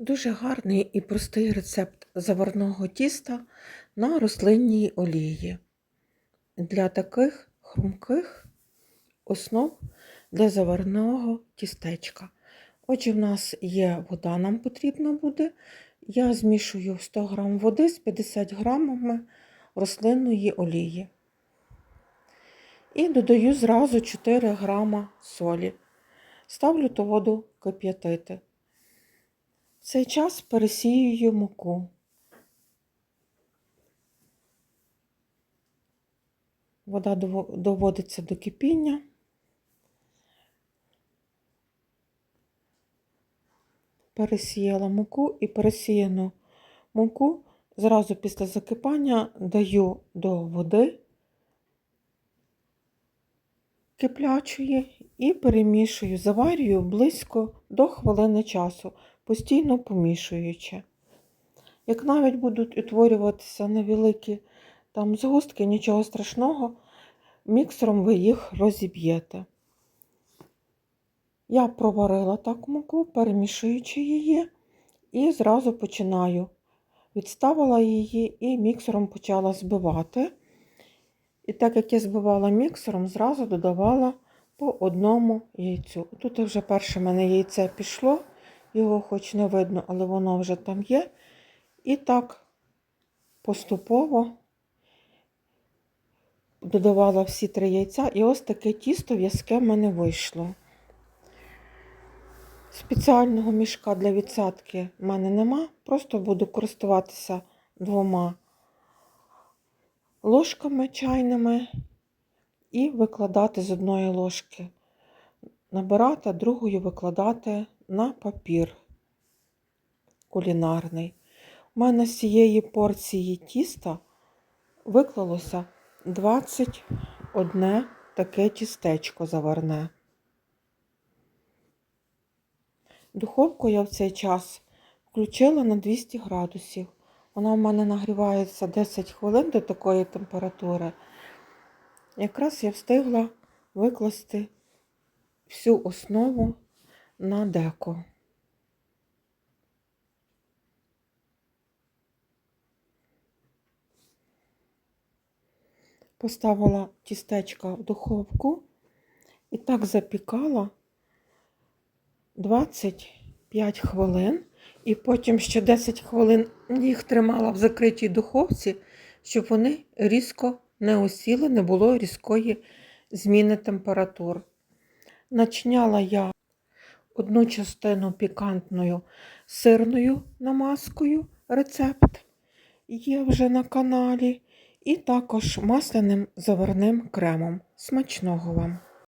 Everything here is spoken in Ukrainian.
Дуже гарний і простий рецепт заварного тіста на рослинній олії. Для таких хрумких основ для заварного тістечка. Отже, в нас є вода, нам потрібна буде. Я змішую 100 г води з 50 грамами рослинної олії. І додаю зразу 4 грама солі. Ставлю ту воду кип'ятити. Цей час пересіюю муку. Вода доводиться до кипіння. Пересіяла муку і пересіяну муку зразу після закипання даю до води киплячої і перемішую, заварюю близько до хвилини часу, постійно помішуючи. Як навіть будуть утворюватися невеликі там згустки, нічого страшного, міксером ви їх розіб'єте. Я проварила так муку, перемішуючи її, і зразу починаю. Відставила її і міксером почала збивати. І так як я збивала міксером, зразу додавала по одному яйцю. Тут вже перше в мене яйце пішло, його хоч не видно, але воно вже там є. І так поступово додавала всі три яйця, і ось таке тісто в'язке в мене вийшло. Спеціального мішка для відсадки в мене нема, просто буду користуватися двома ложками чайними і викладати з одної ложки, набирати, другою викладати на папір кулінарний. У мене з цієї порції тіста виклалося 21 таке тістечко заварне. Духовку я в цей час включила на 200 градусів. Вона в мене нагрівається 10 хвилин до такої температури. Якраз я встигла викласти всю основу на деко. Поставила тістечка в духовку і так запікала 25 хвилин. І потім ще 10 хвилин їх тримала в закритій духовці, щоб вони різко не осіли, не було різкої зміни температур. Начиняла я одну частину пікантною сирною намазкою рецепт є вже на каналі, і також масляним заварним кремом. Смачного вам!